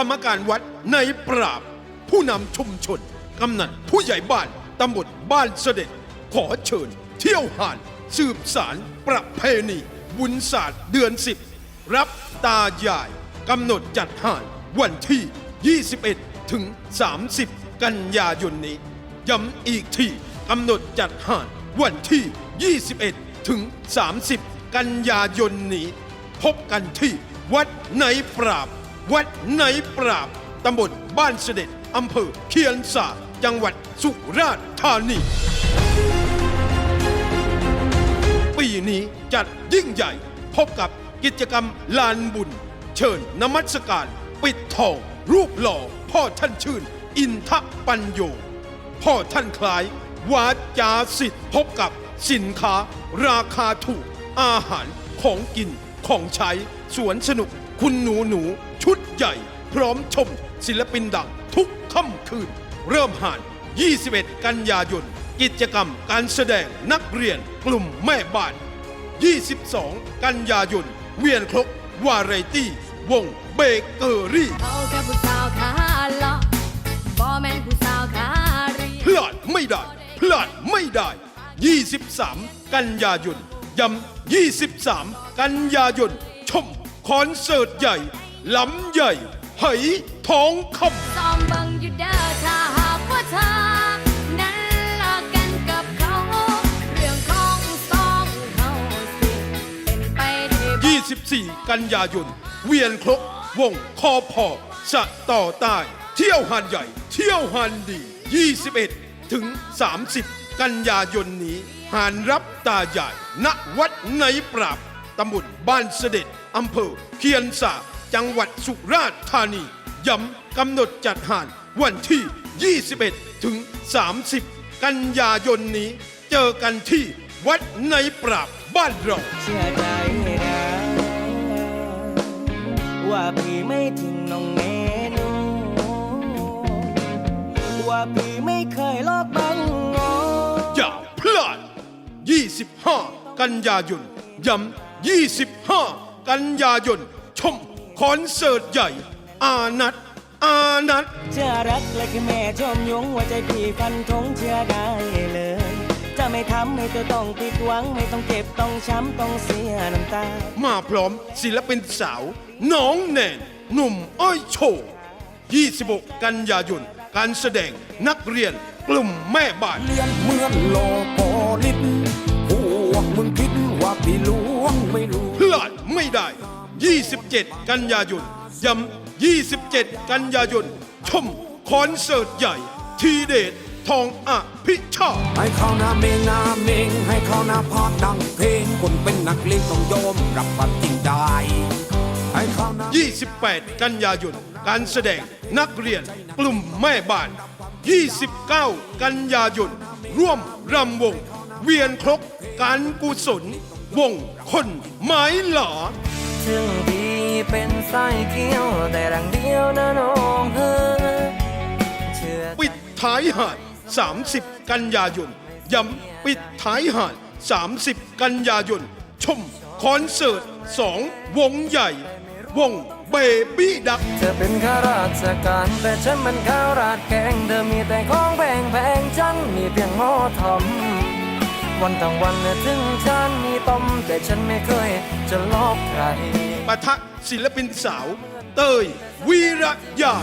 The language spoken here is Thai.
รรมการวัดในปราบ ผู้นำชุมชน กำนันผู้ใหญ่บ้านตำบลบ้านเสด็จ ขอเชิญ เที่ยวหาน สืบสารประเพณี บุญศาสตร์เดือนสิบรับตายายกำหนดจัดหานวันที่ 21 ถึง 30 กันยายนนี้ ย้ำอีกทีกำหนดจัดหานวันที่ 21 ถึง 30 กันยายนนี้ พบกันที่วัดในปราบ วัดในปราบ ตำบลบ้านเสด็จ อำเภอเคียนสาจังหวัดสุราษฎร์ธานี ปีนี้จัดยิ่งใหญ่ พบกับกิจกรรมลานบุญ เชิญนมัสการ ปิดทอง รูปหล่อ พ่อท่านชื่น อินทปัญโย พ่อท่านคล้าย วาจาสิทธิ์พบกับสินค้า ราคาถูก อาหารของกินของใช้ สวนสนุก คุณหนูหนูชุดใหญ่ พร้อมชม ศิลปินดังทุกค่ำคืน เริ่มห่าน 21 กันยายน กิจกรรมการแสดงนักเรียนกลุ่มแม่บ้าน 22 กันยายน เวียนครกวาไรตี้ วงเบเกอรี่เขาแค่ผู้สาวขาเลาะบ่แม่นผู้สาวขาเรียพลาดไม่ได้ พลาดไม่ได้ 23 กันยายนย้ำ23 กันยายนชมค อนเสิร์ตใหญ่ล้ำใหญ่ไหทองคำ ซ้อมเบิ่งอยู่เด้อถ้าหากว่าเธอนั้นเลิกกันกับเขา เรื่องของสองเขาสิเป็นไปได้บ่ 24 กันยายน เวียนครกวงคอพอสะต่อใต้ เที่ยวหันใหญ่ เที่ยวหันดี 21 ถึง 30 กันยายนนี้หานรับตาใหญ่ณวัดในปราบตำบลบ้านเสด็จ อำเภอเคียนสาจังหวัดสุราษฎร์ธานี ย้ำกำหนดจัดหานวันที่ 21 ถึง 30 กันยายนนี้ เจอกันที่วัดในปราบบ้านเราเชื่อใจนะว่าพี่ไม่ทิ้งน้องเนหนูว่าพี่ไม่เคยลอกบังงออย่าพลาด 25 กันยายนย้ำ25 กันยายน ชมคอนเสิร์ตใหญ่ อานัดอานัดเชื่อรักและคือแม่ชมยงว่าใจพี่ฟันธงเชื่อได้เลย จะไม่ทำให้เธอต้องผิดหวัง ไม่ต้องเจ็บต้องช้ำต้องเสียน้ำตา มาพร้อมศิลปินสาว น้องแนนหนุ่มอ้อยโชว์26 กันยายน การแสดงนักเรียนกลุ่มแม่บ้าน เลียนเหมือนโลโปลิสพวกมึงคิดว่าพี่ห 27 กันยายนย้ำ27 กันยายน ชมคอนเสิร์ตใหญ่ ทีเดชทองอภิชาติให้เขาหน้าเมงหน้าเมงให้เขาหน้าพาดดังเพลงคนเป็นนักเลงต้องยอมรับความจริงได้ให้เขาหน้า28 กันยายน การแสดงนักเรียนกลุ่มแม่บ้าน 29 กันยายน ร่วมรำวง เวียนครกการกุศล วงคนไม้หลา ถึงพี่เป็นสายเกี้ยวแต่รังเดียวนะน้องเฮ้อเชื่อปิดท้ายหาด 30 กันยายนย้ำปิดท้ายหาด 30 กันยายน ชมคอนเสิร์ต 2 วงใหญ่ วงเบบี้ดัก เธอเป็นข้าราชการแต่ฉันมันข้าวราดแกงเธอมีแต่ของแพงแพงๆฉันมีเพียงหม้อทำ วันทั้งวันเนี่ยถึงฉันมีต้มแต่ฉันไม่เคยจะลอกใครปะทะศิลปินสาว เตยวีระยา